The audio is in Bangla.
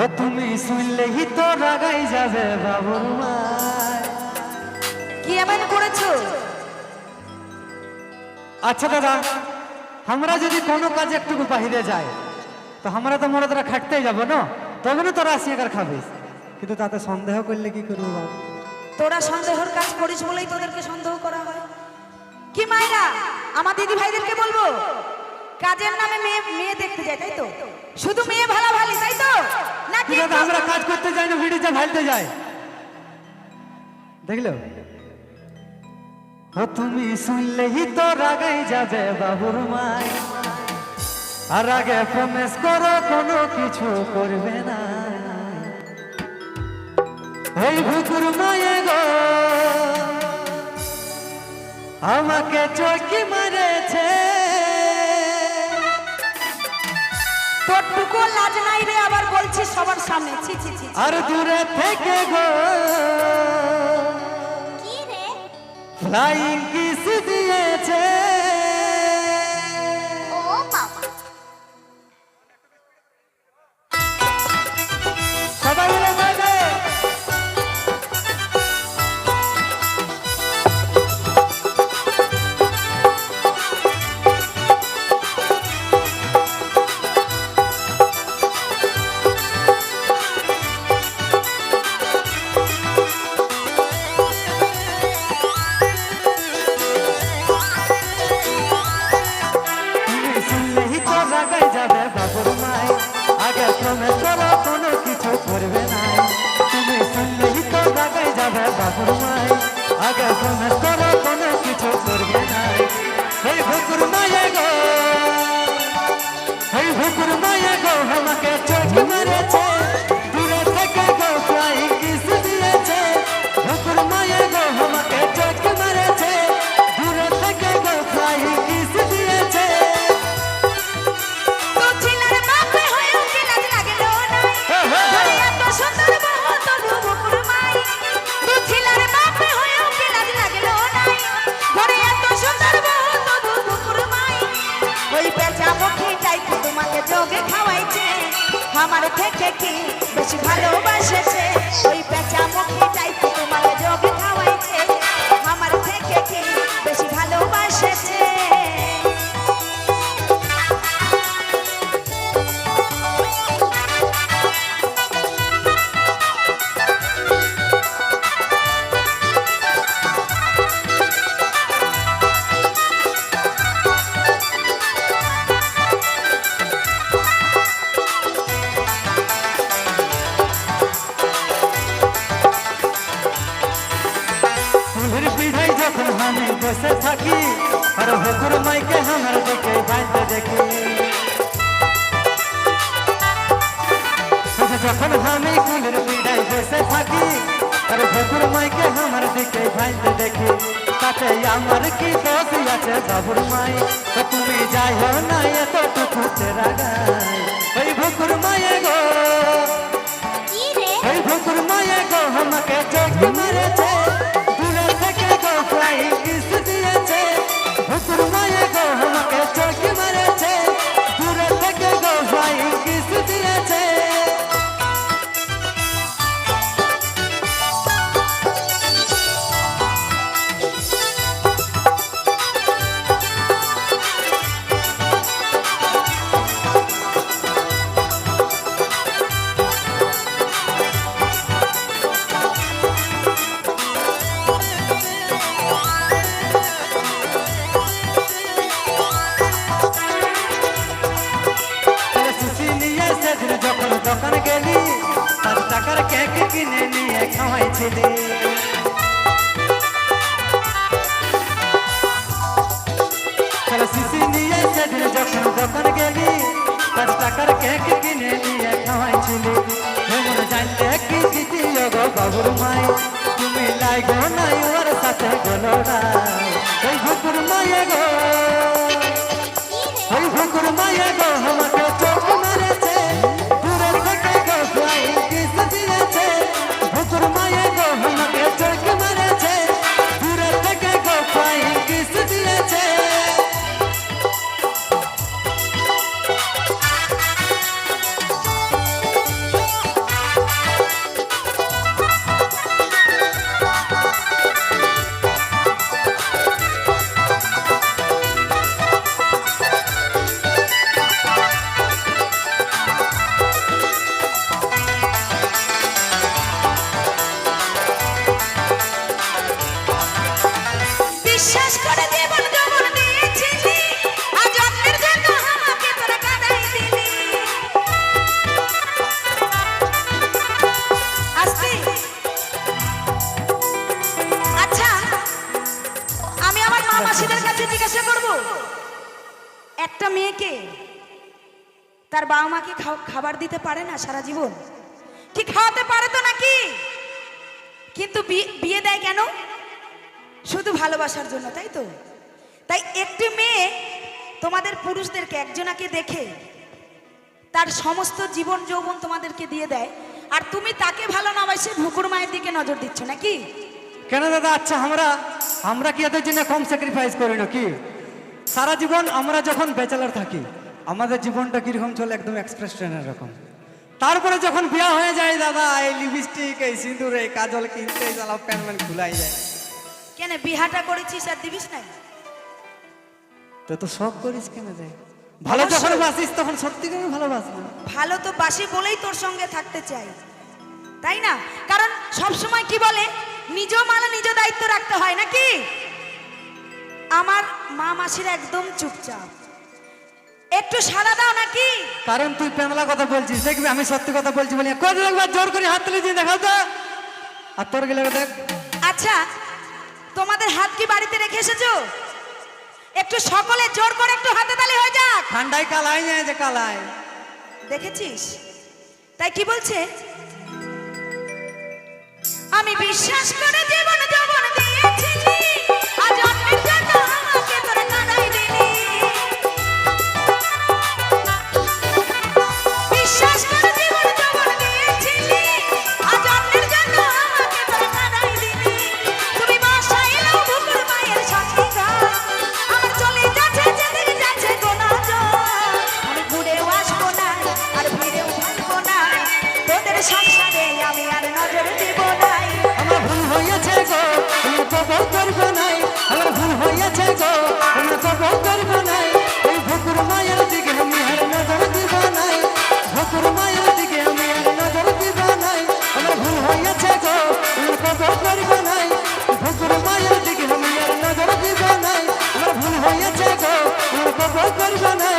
ও তুমি শুনলেই তো রাগাই যাবে বাবুর মায়। কি এমন করেছ? আচ্ছা দাদা আমরা যদি কোনো কাজে একটু বাহিরে যাই তো আমরা তো মনে তোরা খাটতেই যাব না? তবে না তোরা আসি একার খাবিস। কিন্তু তাতে সন্দেহ করলে কি করব বাবু? তোরা সন্দেহর কাজ করিস বলেই তোদেরকে সন্দেহ করা হয়। কি মায়েরা আমার দিদি ভাইদেরকে বলব? কাজের নামে মেয়ে মেয়ে দেখতে যায় তাই তো? শুধু মেয়ে ভালো ভালি তাই তো? নাকি আমরা কাজ করতে যাই না ভিডিওতে ভালতে যাই দেখল ও তুমি শুনলেই তো রাগাই যাবে বাবুর মায় আর আগে প্রমেশ করো কোনো কিছু করবে না ওই ভুকুর মায়ে গো আমাকে চোখি মারেছে। তোরটুকু লাজ নাই রে আবার বলছিস সবার সামনে ছি ছি ছি আর দূরে থেকে গো। কি রে? ফ্লাইং কিস দিয়েছে। থেকে কি বেশি ভালোবাসেছে? আমি বসে থাকি আর হকুর মাইকে আমার দিকে বাইতে দেখি আচ্ছা, যখন আমি ফুলের পিঠাই বসে থাকি আর হকুর মাইকে আমার দিকে বাইতে দেখি তাতে আমার কি দোষ আছে বাবুর মাই তো তুমি যাই হো না এতটুকু রাগাই ওই ভুকুর মায়ে গো এই ভুকুর মায়ে গো আমাকে খাওয়াইছিলি তাহলে সুশি নিয়ে সেদিন যখন দোকান গেলি তার টাকার কেক কিনে নিয়ে খাওয়াইছিলি এমন জানতে কি ভুকুর মায়ে গো আমাকে কে তার বাবা মাকে খাবার দিতে পারে না সারা জীবন? কি খাওয়াতে পারে তো নাকি? কিন্তু বিয়ে দেয় কেন? শুধু ভালোবাসার জন্য, তাই তো? তাই একটি মেয়ে তোমাদের পুরুষদেরকে, একজনাকে দেখে তার সমস্ত জীবন যৌবন তোমাদেরকে দিয়ে দেয়, আর তুমি তাকে ভালো না বাসে ভুকুর মায়ের দিকে নজর দিচ্ছ নাকি? কেন দাদা? আচ্ছা আমরা আমরা কি এদের জন্য কম স্যাক্রিফাইস করি না কি সারা জীবন আমরা যখন ব্যাচেলার থাকি আমাদের জীবনটা কীরকম চলে একদম এক্সপ্রেস ট্রেনের রকম। তারপরে যখন বিয়া হয়ে যায় দাদা এই লিপস্টিক এই সিঁদুর এই কাজল কিনতে জ্বালা প্যান্ট খুলাই যায়। কেন বিহাটা করেছিস আর দিবিস না তো তো সব করিস কেন যায় ভালো যখন বাসিস তখন সত্যি করে ভালোবাস ভালো তো বাসি বলেই তোর সঙ্গে থাকতে চাই তাই না? কারণ সবসময় কি বলে নিজ রাখতে হয় নাকি? আমার মা মাসির একদম চুপচাপ। একটু সাদা দাও নাকি? কারণ তুই প্যানলা কথা বলছিস দেখবি আমি সত্যি কথা বলছি বলি কত একবার জোর করে হাত তুলে দিয়ে দেখাও তো। আর তোর গেলে দেখ আচ্ছা তোমাদের হাত কি বাড়িতে রেখে এসেছ? একটু সকলে জোর করে একটু হাতে তালি হয়ে যাক। ঠান্ডায় কালাই যায় যে কালাই। দেখেছিস? তাই কি বলছে? আমি বিশ্বাস করে জীবন কবল করব নাই? আমার ভুল হয়েছে গো আমি কবল করব নাই। ওই ভকুর মায়ের দিকে আমি আর নজর দিব নাই। ভকুর মায়ের দিকে আমি আর নজর দিব নাই। আমার ভুল হয়েছে গো আমি কবল করব নাই। ভকুর মায়ের দিকে আমি আর নজর দিব নাই। আমার ভুল হয়েছে গো আমি কবল করব নাই।